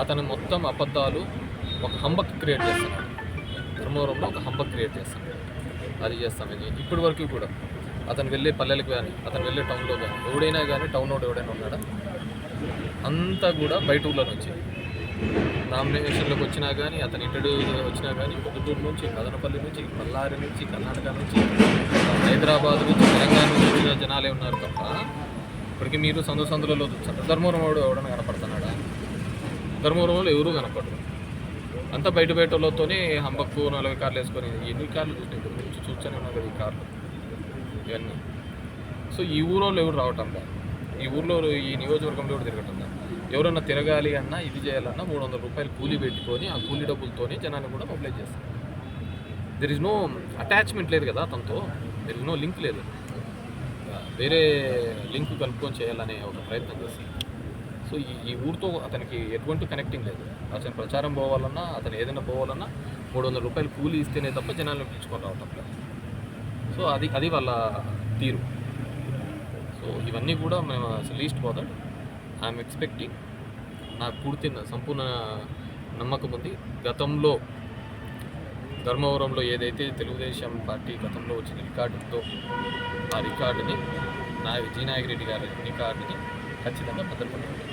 అతను మొత్తం అబద్ధాలు ఒక హంబక్ క్రియేట్ చేస్తున్నాడు ధర్మవరంలో ఒక హంబక్ క్రియేట్ చేస్తున్నాడు అది చేస్తామని ఇప్పటి వరకు కూడా అతను వెళ్ళే పల్లెలకు కానీ అతను వెళ్ళే టౌన్లో కానీ ఎవడైనా కానీ టౌన్ వాడు ఎవడైనా ఉన్నాడా? అంతా కూడా బయట ఊళ్ళో నుంచి నామినేషన్లోకి వచ్చినా కానీ అతని ఇంటర్వ్యూ వచ్చినా కానీ పొద్దుటూరు నుంచి కదనపల్లి నుంచి బళ్ళారి నుంచి కర్ణాటక నుంచి హైదరాబాద్ నుంచి తెలంగాణ నుంచి వచ్చిన జనాలే ఉన్నారు తప్ప ఇప్పటికీ మీరు సందు సందులలో చూస్తారు. ధర్మవరం వాడు ఎవడన్నా కనపడుతున్నాడా ధర్మవరంలో ఎవరూ కనపడరు. అంతా బయట బయట వాళ్ళతోనే హంబక్కు నలభై కార్లు వేసుకొని ఎన్ని కార్లు చూసినాయి చూస్తూనే ఉన్నాయి కదా ఈ కార్లు? ఇవన్నీ. సో ఈ ఊరోళ్ళు ఎవరు రావటం ఈ ఊర్లో ఈ నియోజకవర్గంలో ఎవరు తిరగటం లేదు. ఎవరన్నా తిరగాలి అన్నా ఇది చేయాలన్నా మూడు వందల రూపాయలు కూలీ పెట్టుకొని ఆ కూలీ డబ్బులతోనే జనాన్ని కూడా మొబిలైజ్ చేస్తారు. దెర్ ఇస్ నో అటాచ్మెంట్ లేదు కదా తనతో దెర్ ఇస్ నో లింక్ లేదు. వేరే లింక్ కలుపుకొని చేయాలనే ఒక ప్రయత్నం చేస్తాను సో ఈ ఈ ఊరితో అతనికి ఎటువంటి కనెక్టింగ్ లేదు. అతని ప్రచారం పోవాలన్నా అతను ఏదైనా పోవాలన్నా మూడు వందల రూపాయలు కూలీ ఇస్తేనే తప్ప జనాలను పిలుచుకొని రావటం లేదు. సో అది అది వాళ్ళ తీరు. సో ఇవన్నీ కూడా మేము లీస్ట్ పోదాం ఐఎమ్ ఎక్స్పెక్టింగ్ నాకు పూర్తి సంపూర్ణ నమ్మకం ఉంది. గతంలో ధర్మవరంలో ఏదైతే తెలుగుదేశం పార్టీ గతంలో వచ్చిన రికార్డు ఉందో ఆ రికార్డుని నా జీ రెడ్డి గారి రికార్డుని ఖచ్చితంగా భద్రపడుతుంది